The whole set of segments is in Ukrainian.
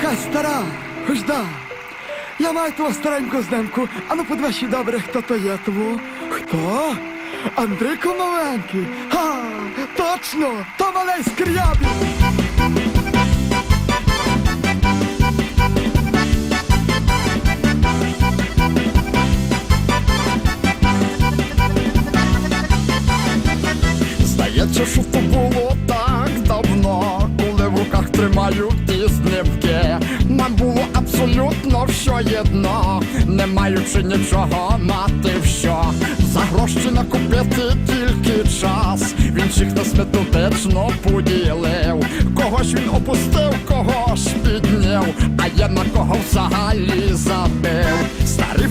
Слухай, стара, жда. Я маю твого стареньку знимку. А ну подвищи добре, хто то є того. Хто? Андрій Комовенький. Ха, точно, то малий скрябін. Здається, що то було так давно, коли в руках тримаю ті знімки. Абсолютно все єдно, не маючи нічого мати що. За гроші накупити тільки час. Він всіх нас методично поділив. Когось він опустив, когось підняв, а я на кого взагалі забив. Старі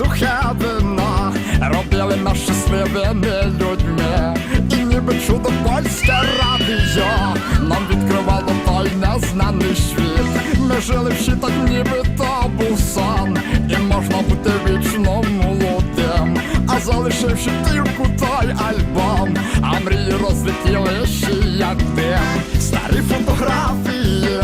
пиво і сухе вино Робили нас щасливими людьми. І ніби чудо польське радіо Нам відкривало той незнаний світ. Ми жили всі так ніби то був сон. І можна бути вічно молодим. А залишивши тільки той альбом А мрії розлетілися як дим. Старі фотографії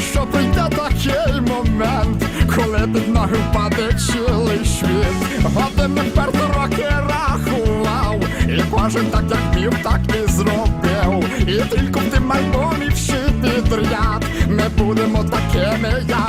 що прийде такий момент, коли під ноги впаде цілий світ. Години вперто роки рахував, і кожен так як міг, так і зробив. І тільки в тим альбомі всі підряд ми будемо такими, як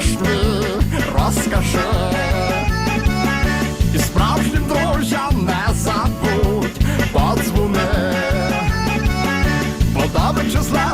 ти розкажи. І справжнім друзям не забудь подзвони, бо добре чи зле